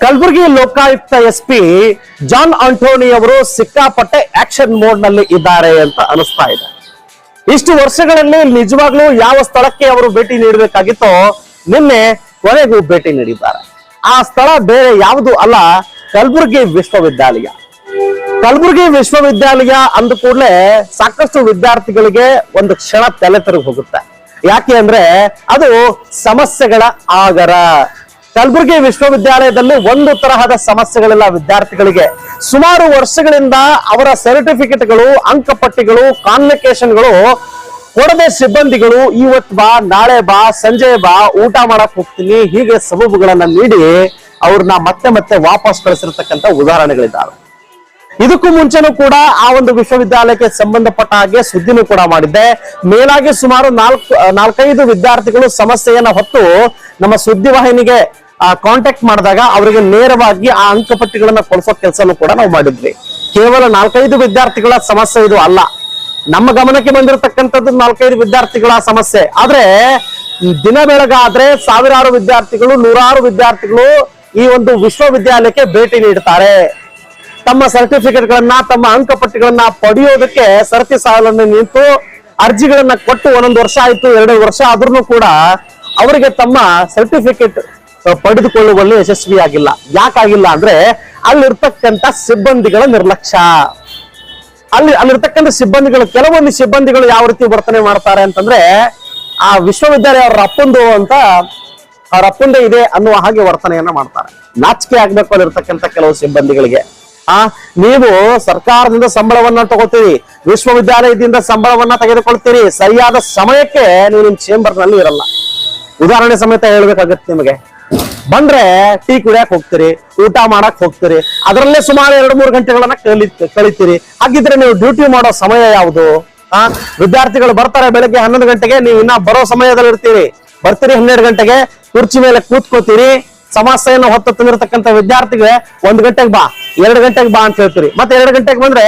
Kalaburagi Lokayukta S P John Antony ಅವರು ಸಿಕ್ಕಾಪಟ್ಟೆ action ಮೋಡ್ನಲ್ಲಿ ಇದ್ದಾರೆ ಅಂತ ಅನಿಸ್ತಾ ಇದೆ. ಇಷ್ಟು ವರ್ಷಗಳಲ್ಲಿ ನಿಜವಾಗ್ಲೂ ಯಾವ ಸ್ಥಳಕ್ಕೆ ಅವರು ಭೇಟಿ ನೀಡಬೇಕಾಗಿತ್ತೋ ನಿನ್ನೆ ಕೊನೆಗೂ ಭೇಟಿ ನೀಡಿದ್ದಾರೆ. ಆ ಸ್ಥಳ ಬೇರೆ ಯಾವುದು ಅಲ್ಲ, ಕಲಬುರಗಿ ವಿಶ್ವವಿದ್ಯಾಲಯ. ಕಲಬುರಗಿ ವಿಶ್ವವಿದ್ಯಾಲಯ ಅಂದ ಕೂಡಲೇ ಸಾಕಷ್ಟು ವಿದ್ಯಾರ್ಥಿಗಳಿಗೆ ಒಂದು ಕ್ಷಣ ತಲೆ ತಿರುಗಿ ಹೋಗುತ್ತೆ. ಯಾಕೆ ಅಂದ್ರೆ ಅದು ಸಮಸ್ಯೆಗಳ ಆಗರ. ಕಲಬುರಗಿ ವಿಶ್ವವಿದ್ಯಾಲಯದಲ್ಲಿ ಒಂದು ತರಹದ ಸಮಸ್ಯೆಗಳಿಲ್ಲ ವಿದ್ಯಾರ್ಥಿಗಳಿಗೆ. ಸುಮಾರು ವರ್ಷಗಳಿಂದ ಅವರ ಸರ್ಟಿಫಿಕೇಟ್ಗಳು, ಅಂಕಪಟ್ಟಿಗಳು, ಕಾನ್ವಿಕೇಶನ್ಗಳು, ಕೊಡದೆ ಸಿಬ್ಬಂದಿಗಳು ಇವತ್ ಬಾ, ನಾಳೆ ಬಾ, ಸಂಜೆ ಬಾ, ಊಟ ಮಾಡಕ್ ಹೋಗ್ತೀನಿ, ಹೀಗೆ ಸಬೂಬುಗಳನ್ನ ನೀಡಿ ಅವ್ರನ್ನ ಮತ್ತೆ ಮತ್ತೆ ವಾಪಸ್ ಕಳಿಸಿರ್ತಕ್ಕಂಥ ಉದಾಹರಣೆಗಳಿದ್ದಾವೆ ಇದಕ್ಕೂ ಮುಂಚೆನೂ ಕೂಡ ಆ ಒಂದು ವಿಶ್ವವಿದ್ಯಾಲಯಕ್ಕೆ ಸಂಬಂಧಪಟ್ಟ ಹಾಗೆ ಸುದ್ದಿನೂ ಕೂಡ ಮಾಡಿದ್ದೆ. ಮೇಲಾಗಿ ಸುಮಾರು ನಾಲ್ಕು, ನಾಲ್ಕೈದು ವಿದ್ಯಾರ್ಥಿಗಳು ಸಮಸ್ಯೆಯನ್ನ ಹೊತ್ತು ನಮ್ಮ ಸುದ್ದಿವಾಹಿನಿಗೆ ಕಾಂಟ್ಯಾಕ್ಟ್ ಮಾಡಿದಾಗ ಅವರಿಗೆ ನೇರವಾಗಿ ಆ ಅಂಕಪಟ್ಟಿಗಳನ್ನ ಕೊಡಿಸೋ ಕೆಲಸನೂ ಕೂಡ ನಾವು ಮಾಡಿದ್ವಿ. ಕೇವಲ ನಾಲ್ಕೈದು ವಿದ್ಯಾರ್ಥಿಗಳ ಸಮಸ್ಯೆ ಇದು ಅಲ್ಲ. ನಮ್ಮ ಗಮನಕ್ಕೆ ಬಂದಿರತಕ್ಕಂಥದ್ದು ನಾಲ್ಕೈದು ವಿದ್ಯಾರ್ಥಿಗಳ ಸಮಸ್ಯೆ. ಆದ್ರೆ ದಿನ ಬೆಳಗಾದ್ರೆ ಸಾವಿರಾರು ವಿದ್ಯಾರ್ಥಿಗಳು, ನೂರಾರು ವಿದ್ಯಾರ್ಥಿಗಳು ಈ ಒಂದು ವಿಶ್ವವಿದ್ಯಾಲಯಕ್ಕೆ ಭೇಟಿ ನೀಡ್ತಾರೆ. ತಮ್ಮ ಸರ್ಟಿಫಿಕೇಟ್ ಗಳನ್ನ ತಮ್ಮ ಅಂಕಪಟ್ಟಿಗಳನ್ನ ಪಡೆಯೋದಕ್ಕೆ ಸರತಿ ಸಾಲನ್ನು ನಿಂತು ಅರ್ಜಿಗಳನ್ನ ಕೊಟ್ಟು ಒಂದೊಂದು ವರ್ಷ ಆಯ್ತು, ಎರಡು ವರ್ಷ ಆದ್ರೂ ಕೂಡ ಅವರಿಗೆ ತಮ್ಮ ಸರ್ಟಿಫಿಕೇಟ್ ಪಡೆದುಕೊಳ್ಳುವಲ್ಲಿ ಯಶಸ್ವಿಯಾಗಿಲ್ಲ. ಯಾಕಾಗಿಲ್ಲ ಅಂದ್ರೆ ಅಲ್ಲಿರ್ತಕ್ಕಂತ ಸಿಬ್ಬಂದಿಗಳ ನಿರ್ಲಕ್ಷ್ಯ. ಅಲ್ಲಿ ಅಲ್ಲಿರ್ತಕ್ಕಂಥ ಸಿಬ್ಬಂದಿಗಳು, ಕೆಲವೊಂದು ಸಿಬ್ಬಂದಿಗಳು ಯಾವ ರೀತಿ ವರ್ತನೆ ಮಾಡ್ತಾರೆ ಅಂತಂದ್ರೆ ಆ ವಿಶ್ವವಿದ್ಯಾಲಯ ಅವರ ಅಪ್ಪಂದು ಅಂತ ಅವ್ರ ಅಪ್ಪಂದೇ ಇದೆ ಅನ್ನುವ ಹಾಗೆ ವರ್ತನೆಯನ್ನ ಮಾಡ್ತಾರೆ. ನಾಚಿಕೆ ಆಗ್ಬೇಕು ಅಲ್ಲಿರ್ತಕ್ಕಂಥ ಕೆಲವು ಸಿಬ್ಬಂದಿಗಳಿಗೆ. ಆ, ನೀವು ಸರ್ಕಾರದಿಂದ ಸಂಬಳವನ್ನ ತಗೋತೀರಿ ವಿಶ್ವವಿದ್ಯಾಲಯದಿಂದ ಸಂಬಳವನ್ನ ತೆಗೆದುಕೊಳ್ತೀರಿ, ಸರಿಯಾದ ಸಮಯಕ್ಕೆ ನೀವು ನಿಮ್ ಚೇಂಬರ್ನಲ್ಲಿ ಇರಲ್ಲ. ಉದಾಹರಣೆ ಸಮೇತ ಹೇಳ್ಬೇಕಾಗತ್ತೆ ನಿಮಗೆ. ಬಂದ್ರೆ ಟೀ ಕುಡಿಯಕ್ ಹೋಗ್ತೀರಿ, ಊಟ ಮಾಡಕ್ ಹೋಗ್ತೀರಿ, ಅದರಲ್ಲೇ ಸುಮಾರು ಎರಡು ಮೂರು ಗಂಟೆಗಳನ್ನ ಕಳಿ ಕಳಿತೀರಿ ಹಾಗಿದ್ರೆ ನೀವು ಡ್ಯೂಟಿ ಮಾಡೋ ಸಮಯ ಯಾವುದು? ಆ, ವಿದ್ಯಾರ್ಥಿಗಳು ಬರ್ತಾರೆ ಬೆಳಗ್ಗೆ ಹನ್ನೊಂದು ಗಂಟೆಗೆ, ನೀವು ಇನ್ನ ಬರೋ ಸಮಯದಲ್ಲಿ ಇರ್ತೀರಿ. ಬರ್ತೀರಿ ಹನ್ನೆರಡು ಗಂಟೆಗೆ, ಕುರ್ಚಿ ಮೇಲೆ ಕೂತ್ಕೋತೀರಿ. ಸಮಸ್ಯೆಯನ್ನು ಹೊತ್ತು ತಂದಿರತಕ್ಕಂತ ವಿದ್ಯಾರ್ಥಿಗೆ ಒಂದು ಗಂಟೆಗೆ ಬಾ, ಎರಡು ಗಂಟೆಗೆ ಬಾ ಅಂತ ಹೇಳ್ತೀರಿ. ಮತ್ತೆ ಎರಡು ಗಂಟೆಗೆ ಬಂದ್ರೆ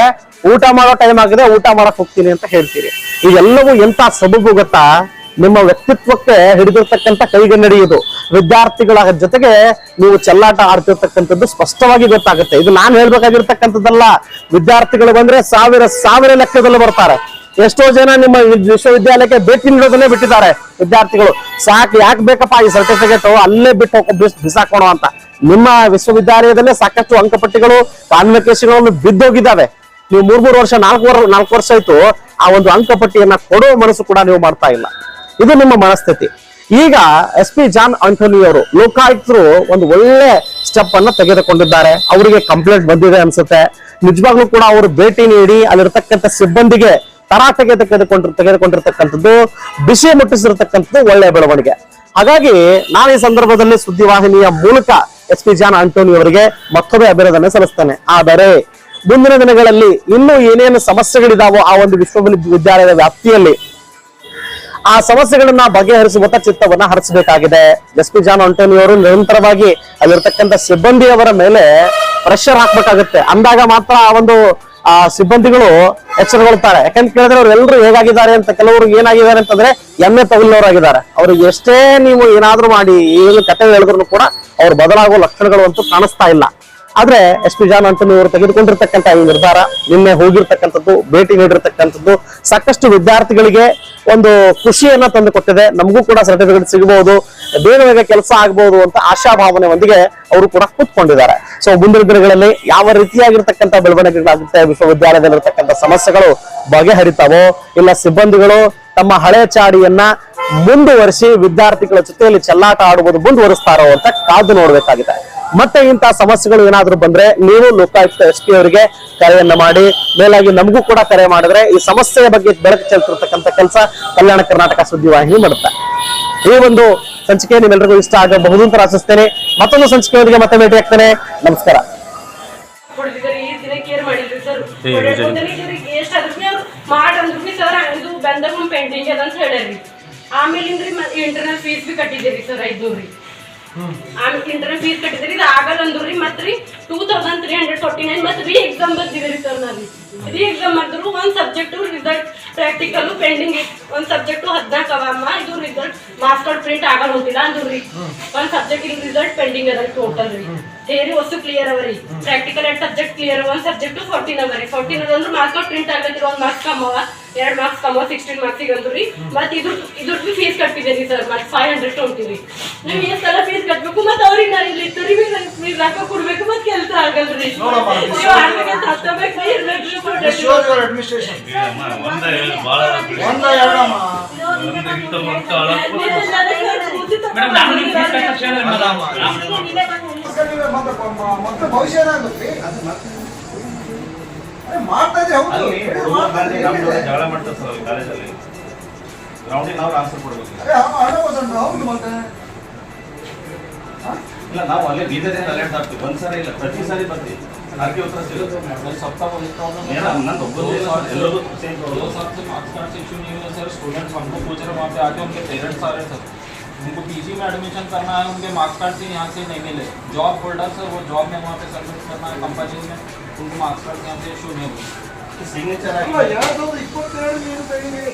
ಊಟ ಮಾಡೋ ಟೈಮ್ ಆಗಿದೆ, ಊಟ ಮಾಡಕ್ ಹೋಗ್ತೀನಿ ಅಂತ ಹೇಳ್ತೀರಿ. ಇದೆಲ್ಲವೂ ಎಂತ ಸಬಬು ಗೊತ್ತಾ? ನಿಮ್ಮ ವ್ಯಕ್ತಿತ್ವಕ್ಕೆ ಹಿಡಿದಿರ್ತಕ್ಕಂಥ ಕೈಗನ್ನಡಿ ಇದು ವಿದ್ಯಾರ್ಥಿಗಳ ಜೊತೆಗೆ ನೀವು ಚೆಲ್ಲಾಟ ಆಡ್ತಿರ್ತಕ್ಕಂಥದ್ದು ಸ್ಪಷ್ಟವಾಗಿ ಗೊತ್ತಾಗುತ್ತೆ. ಇದು ನಾನು ಹೇಳ್ಬೇಕಾಗಿರ್ತಕ್ಕಂಥದ್ದಲ್ಲ. ವಿದ್ಯಾರ್ಥಿಗಳು ಬಂದ್ರೆ ಸಾವಿರ ಸಾವಿರ ಲೆಕ್ಕದಲ್ಲಿ ಬರ್ತಾರೆ. ಎಷ್ಟೋ ಜನ ನಿಮ್ಮ ವಿಶ್ವವಿದ್ಯಾಲಯಕ್ಕೆ ಭೇಟಿ ನೀಡೋದನ್ನೇ ಬಿಟ್ಟಿದ್ದಾರೆ ವಿದ್ಯಾರ್ಥಿಗಳು. ಸಾಕು, ಯಾಕೆ ಬೇಕಪ್ಪ ಈ ಸರ್ಟಿಫಿಕೇಟ್ ಅಲ್ಲೇ ಬಿಟ್ಟು ಬಿಸಾಕೋಣ ಅಂತ. ನಿಮ್ಮ ವಿಶ್ವವಿದ್ಯಾಲಯದಲ್ಲೇ ಸಾಕಷ್ಟು ಅಂಕಪಟ್ಟಿಗಳು, ಕಾನ್ವಕೇಶನ್ಗಳನ್ನು ಬಿದ್ದೋಗಿದ್ದಾವೆ. ನೀವು ಮೂರ್ ಮೂರು ವರ್ಷ ನಾಲ್ಕು ವರ್ಷ ನಾಲ್ಕು ವರ್ಷ ಆಯ್ತು. ಆ ಒಂದು ಅಂಕಪಟ್ಟಿಯನ್ನ ಕೊಡೋ ಮನಸ್ಸು ಕೂಡ ನೀವು ಮಾಡ್ತಾ ಇಲ್ಲ. ಇದು ನಿಮ್ಮ ಮನಸ್ಥಿತಿ. ಈಗ ಎಸ್ ಪಿ ಜಾನ್ ಆಂಟೋನಿ ಅವರು ಲೋಕಾಯುಕ್ತರು ಒಂದು ಒಳ್ಳೆ ಸ್ಟೆಪ್ ಅನ್ನ ತೆಗೆದುಕೊಂಡಿದ್ದಾರೆ. ಅವರಿಗೆ ಕಂಪ್ಲೇಂಟ್ ಬಂದಿದೆ ಅನ್ಸುತ್ತೆ. ನಿಜವಾಗ್ಲೂ ಕೂಡ ಅವರು ಭೇಟಿ ನೀಡಿ ಅಲ್ಲಿರ್ತಕ್ಕಂಥ ಸಿಬ್ಬಂದಿಗೆ ತರಾಟೆಗೆ ತೆಗೆದುಕೊಂಡಿರ್, ತೆಗೆದುಕೊಂಡಿರ್ತಕ್ಕಂಥದ್ದು, ಬಿಸಿ ಮುಟ್ಟಿಸಿರ್ತಕ್ಕಂಥದ್ದು ಒಳ್ಳೆ ಬೆಳವಣಿಗೆ. ಹಾಗಾಗಿ ನಾನು ಈ ಸಂದರ್ಭದಲ್ಲಿ ಸುದ್ದಿವಾಹಿನಿಯ ಮೂಲಕ ಎಸ್ ಪಿ ಜಾನ್ ಆಂಟೋನಿ ಅವರಿಗೆ ಮತ್ತೊಮ್ಮೆ ಅಭಿನಂದನೆ ಸಲ್ಲಿಸ್ತೇನೆ. ಆದರೆ ಮುಂದಿನ ದಿನಗಳಲ್ಲಿ ಇನ್ನೂ ಏನೇನು ಸಮಸ್ಯೆಗಳಿದಾವೋ ಆ ಒಂದು ವಿಶ್ವವಿದ್ಯಾಲಯದ ವ್ಯಾಪ್ತಿಯಲ್ಲಿ ಆ ಸಮಸ್ಯೆಗಳನ್ನ ಬಗೆಹರಿಸುವಂತ ಚಿತ್ತವನ್ನ ಹರಿಸಬೇಕಾಗಿದೆ. ಎಸ್ ಪಿ ಜಾನ್ ಆಂಟೋನಿ ಅವರು ನಿರಂತರವಾಗಿ ಅಲ್ಲಿರ್ತಕ್ಕಂಥ ಸಿಬ್ಬಂದಿಯವರ ಮೇಲೆ ಪ್ರೆಷರ್ ಹಾಕ್ಬೇಕಾಗುತ್ತೆ. ಅಂದಾಗ ಮಾತ್ರ ಆ ಒಂದು, ಆ ಸಿಬ್ಬಂದಿಗಳು ಎಚ್ಚರಗೊಳ್ತಾರೆ ಯಾಕಂತ ಕೇಳಿದ್ರೆ ಅವ್ರು ಹೇಗಾಗಿದ್ದಾರೆ ಅಂತ, ಕೆಲವರು ಏನಾಗಿದ್ದಾರೆ ಅಂತಂದ್ರೆ ಎಮ್ಮೆ ತಗುಲಿನವರಾಗಿದ್ದಾರೆ ಅವ್ರಿಗೆ ಎಷ್ಟೇ ನೀವು ಏನಾದ್ರೂ ಮಾಡಿ, ಏನು ಕತೆ ಹೇಳಿದ್ರು ಕೂಡ ಅವ್ರು ಬದಲಾಗುವ ಲಕ್ಷಣಗಳು ಅಂತೂ ಕಾಣಿಸ್ತಾ ಇಲ್ಲ. ಆದ್ರೆ ಎಸ್ ಪಿ ಜಾನ್ ಅಂತ ಅವರು ತೆಗೆದುಕೊಂಡಿರ್ತಕ್ಕಂಥ ಈ ನಿರ್ಧಾರ, ನಿನ್ನೆ ಹೋಗಿರ್ತಕ್ಕಂಥದ್ದು, ಭೇಟಿ ನೀಡಿರ್ತಕ್ಕಂಥದ್ದು, ಸಾಕಷ್ಟು ವಿದ್ಯಾರ್ಥಿಗಳಿಗೆ ಒಂದು ಖುಷಿಯನ್ನ ತಂದು ಕೊಟ್ಟಿದೆ. ನಮಗೂ ಕೂಡ ಸರ್ಟಿಫಿಕೇಟ್ ಸಿಗಬಹುದು ಬೇಗ ಬೇಗ ಕೆಲಸ ಆಗಬಹುದು ಅಂತ ಆಶಾಭಾವನೆ ಒಂದಿಗೆ ಅವರು ಕೂಡ ಕೂತ್ಕೊಂಡಿದ್ದಾರೆ. ಸೊ ಮುಂದಿನ ದಿನಗಳಲ್ಲಿ ಯಾವ ರೀತಿಯಾಗಿರ್ತಕ್ಕಂಥ ಬೆಳವಣಿಗೆಗಳಾಗುತ್ತೆ, ವಿಶ್ವವಿದ್ಯಾಲಯದಲ್ಲಿರ್ತಕ್ಕಂಥ ಸಮಸ್ಯೆಗಳು ಬಗೆಹರಿತಾವೋ, ಇಲ್ಲ ಸಿಬ್ಬಂದಿಗಳು ತಮ್ಮ ಹಳೆ ಚಾಡಿಯನ್ನ ಮುಂದುವರಿಸಿ ವಿದ್ಯಾರ್ಥಿಗಳ ಜೊತೆಯಲ್ಲಿ ಚೆಲ್ಲಾಟ ಆಡುವುದು ಮುಂದುವರಿಸ್ತಾರೋ ಅಂತ ಕಾದು ನೋಡ್ಬೇಕಾಗಿದೆ. ಮತ್ತೆ ಇಂತಹ ಸಮಸ್ಯೆಗಳು ಏನಾದ್ರೂ ಬಂದ್ರೆ ನೀವು ಲೋಕಾಯುಕ್ತ ಎಸ್ ಪಿ ಅವರಿಗೆ ಕರೆಯನ್ನ ಮಾಡಿ. ಮೇಲಾಗಿ ನಮಗೂ ಕೂಡ ಕರೆ ಮಾಡಿದ್ರೆ ಈ ಸಮಸ್ಯೆಯ ಬಗ್ಗೆ ಬೆಳಕು ಚೆಲ್ತಿರ್ತಕ್ಕಂಥ ಕೆಲಸ ಕಲ್ಯಾಣ ಕರ್ನಾಟಕ ಸುದ್ದಿವಾಹಿನಿ ಮಾಡುತ್ತೆ. ಈ ಒಂದು ಸಂಚಿಕೆ ನಿಮ್ಮೆಲ್ಲರಿಗೂ ಇಷ್ಟ ಆಗಬಹುದು ಅಂತ ಆಶಿಸ್ತೇನೆ. ಮತ್ತೊಂದು ಸಂಚಿಕೆಯೊಂದಿಗೆ ಮತ್ತೆ ಭೇಟಿ ಆಗ್ತೇನೆ. ನಮಸ್ಕಾರ. ಆಮೇಲೆ ಇಂಟರ್ನಲ್ ಫೀಸ್ ಬಿ ಕಟ್ಟಿದ್ದೀರಿ ಸರ್ ಐದ್ನೂರು. ರೀ ಆಮೇಲೆ ಇಂಟರ್ ಫೀಸ್ ಕಟ್ಟಿದ್ರಿ ಇದು ಆಗಲ್ಲ ಅಂದ್ರು ಮತ್ತೆ ರೀ two thousand three hundred forty nine ಮತ್ತೆ ರೀ ಎಕ್ಸಾಮ್ ರೀ ಸರ್ ನಾನು ರೀ ಎಕ್ಸಾಮ್ ಮಾಡಿದ್ರು ಒಂದು ಸಬ್ಜೆಕ್ಟು ರಿಸಲ್ಟ್ ಪ್ರಾಕ್ಟಿಕಲ್ ಪೆಂಡಿಂಗ್ ಒಂದ್ ಸಬ್ಜೆಕ್ಟು ಹದಿನಾಲ್ಕು ಅವಮ್ಮ ಇದು ರಿಸಲ್ಟ್ ಮಾರ್ಕ್ಸ್ ಕಾರ್ಡ್ ಪ್ರಿಂಟ್ ಆಗಲ್ಲ ಹೋಗಿಲ್ಲ ಅಂದ್ರು ರೀ. ಒಂದ್ ಸಬ್ಜೆಕ್ಟ್ ರಿಸಲ್ಟ್ ಪೆಂಡಿಂಗ್ ಅದ ಟೋಟಲ್ ರೀ. ಸೇರಿ ವಸ್ತು ಕ್ಲಿಯರ್ ಅವರಿ ಪ್ರಾಕ್ಟಿಕಲ್ ಎರಡು ಸಬ್ಜೆಕ್ಟ್ ಕ್ಲಿಯರ್ ಒಂದ್ ಸಬ್ಜೆಕ್ಟ್ ಫೋರ್ಟೀನ್ ಅವರಿ ಫೋರ್ಟೀನ್ ಅದಂದ್ರೆ ಮಾರ್ಕ್ಸ್ ಕಾರ್ಡ್ ಪ್ರಿಂಟ್ ಆಗಿದ್ರಿ ಒಂದ್ ಮಾರ್ಕ್ಸ್ ಕಮ್ಮವ. ಎರಡ್ ಮಾರ್ಕ್ಸ್ ಕಮ್ಮವ ಸಿಕ್ಸ್ಟೀನ್ ಮಾರ್ಕ್ಸಿಗೆ ಅಂದ್ರಿ. ಮತ್ತೆ ಇದ್ರ ಇದ್ರದ್ದು ಫೀಸ್ ಕಟ್ಟಿದ್ದೀರಿ ಸರ್ ಮತ್ತೆ ಫೈವ್ ಹಂಡ್ರೆಡ್ ಹೊಂಟಿರಿ ನೀವು ಎಷ್ಟು ಸಲ ಫೀಸ್ ಕಟ್ಟಬೇಕು ಮತ್ತೆ ಅವ್ರಿಗೆ ನಾನು ಇಲ್ಲಿ ಇತ್ತು ನೀವು ರೊಕ್ಕ ಕೊಡ್ಬೇಕು ಮತ್ತೆ ಕೆಲಸ ಆಗಲ್ರಿ. ನೀವು ಆಡ್ಬೇಕಂತ ಹತ್ತಬೇಕು ಇರ್ಬೇಕು ಮತ್ತು ಭವಿಷ್ಯ ಏನಾಗುತ್ತೆ ಮಾಡ್ತಾ ಇದ್ರೆ ಹೌದು ಅಲ್ಲಿ ಹುಡುಗ್ರು ಮಾಡ್ತಾ ಇದ್ರೆ ಗ್ರೌಂಡ್ ಏನಿದೆ? ಜಗಳ ಮಾಡ್ತಾರೆ ಸರ್ ಅಲ್ಲಿ ಕಾಲೇಜಲ್ಲಿ ಗ್ರೌಂಡಿಗೆ ನಾವು ಆನ್ಸರ್ ಕೊಡ್ಬೇಕು ಅರೆ ಹಂಡ್ರೆಡ್ ಪರ್ಸೆಂಟ್ ಹೌದು ಮತ್ತೆ ಇಲ್ಲ ನಾವು ಅಲ್ಲೇ ಬೀದರಿಂದ ಅಲರ್ಟ್ ಆಗ್ತೀವಿ ಒಂದ್ ಸಾರಿ ಇಲ್ಲ ಪ್ರತಿ ಸಾರಿ ಬರ್ತೀವಿ ಅದಕ್ಕೆ ಉತ್ತರ ಸಿಗುತ್ತೆ सबका वही प्रॉब्लम है ಮೇಡಮ್ ನಂದು ಒಬ್ಬರು ಎಲ್ಲರಿಗೂ ಸೇಮ್ दो ಪ್ರಾಬ್ಲಮ್ साल से मार्क्स कार्ड से इशू नहीं हुआ सर स्टूडेंट्स हमको पूछ रहे वहाँ पे आके उनके पेरेंट्स आ रहे सर उनको पीजी में एडमिशन करना है उनके मार्क्स कार्ड से यहाँ से नहीं मिले जॉब होल्डर सर वो जॉब में वहाँ पे सबमिट करना है कंपनी में ನಿಮ್ಮ ಸಿಗ್ನೇಚರ್ ಆಗಿ ಯಾವ್ದಾದ್ರು ಇಪ್ಪತ್ತೆರಡು ನೀರು ತೆಗಿರಿ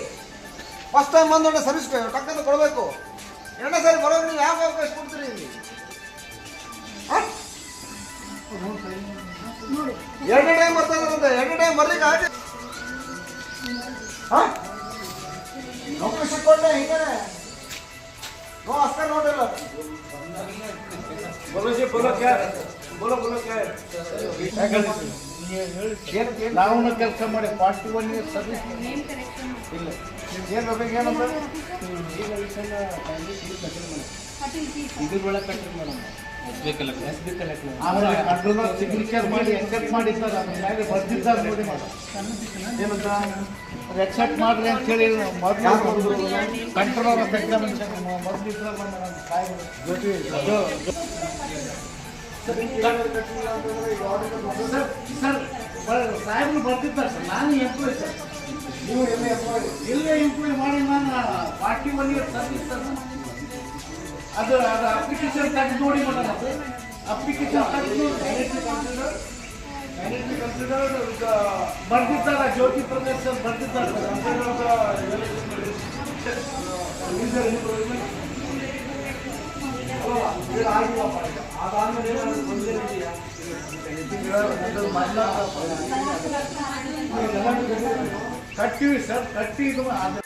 ಫಸ್ಟ್ ಟೈಮ್ ಬಂದು ಸರ್ವಿಸ್ ಸರ್ವಿಸ್ ಟಕ್ಕಂತ ಕೊಡಬೇಕು ಎರಡನೇ ಸಾರಿ ಬರೋದು ನೀವು ಯಾವ ಅವಕಾಶ ಕೊಡ್ತೀರಿ ಇಲ್ಲಿ ಎರಡನೇ ಟೈಮ್ ಬರ್ತಾ ಇರೋದಂತೆ ಎರಡನೇ ಟೈಮ್ ಬರ್ಲಿಕ್ಕೆ ಆಗಿ ನೌಕರಿ ಸಿಕ್ಕೊಂಡೆ ಹಿಂಗೆ ನೋ ಅಷ್ಟೇ ನೋಡಿಲ್ಲ ಬರೋಜಿ ಬರೋಕೆ ನಾವು ಕೆಲಸ ಮಾಡಿ ಫಾರ್ಟಿ ಒನ್ ಇಯರ್ಸ್ ಸರ್ವಿಸ್ ಇಲ್ಲ. ಏನು ಬೇಕಾಗಿ ಏನಂತ ಇದ್ರ ಒಳಗೆ ಕಟ್ಟಿ ಮೇಡಮ್ ಆಮೇಲೆ ಕಂಟ್ರೋಲರ್ ಸಿಗ್ನೇಚರ್ ಮಾಡಿ ಎಕ್ಸೆಪ್ಟ್ ಮಾಡಿದ್ದಾರೆ ಅದ್ರ ಮೇಲೆ ಬರ್ದಿದ್ದಾರೆ ನೋಡಿ ಮೇಡಮ್ ಏನಂತ? ಎಕ್ಸೆಪ್ಟ್ ಮಾಡ್ರಿ ಅಂತ ಹೇಳಿ ಮೊದಲು ಕಂಟ್ರೋಲರ್ ಆಫ್ ಎಕ್ಸಾಮಿನೇಷನ್ ಮೊದಲು ಮೇಡಮ್ ಸರ್ ಸರ್ ಸಾಹೇಬ್ರು ಬರ್ತಿದ್ದಾರೆ ಸರ್ ನಾನು ಎಂಪ್ಲಾಯ್ ಸರ್ ನೀವು ಎಲ್ಲ ಎಂಪ್ಲಾಯ್ ಇಲ್ಲೇ ಎಂಪ್ಲಾಯ್ ಮಾಡಿ ನಾನು forty one year service sir ಅದು ಅದು ಅಪ್ಲಿಕೇಶನ್ ತೆಗೆದು ನೋಡಿ ಮೇಡಮ್ ಅದು ಅಪ್ಲಿಕೇಶನ್ ತೆಗೆದು ಕನ್ಸಿಡರ್ ಕನ್ಸಿಡರ್ ಬರ್ದಿದ್ದಾರೆ ಜ್ಯೋತಿ ಪ್ರಕಾಶ್ ಸರ್ ಬರ್ದಿದ್ದಾರೆ ಕಟ್ಟಿವಿ ಸರ್ ಕಟ್ಟಿ ಇದು ಅದು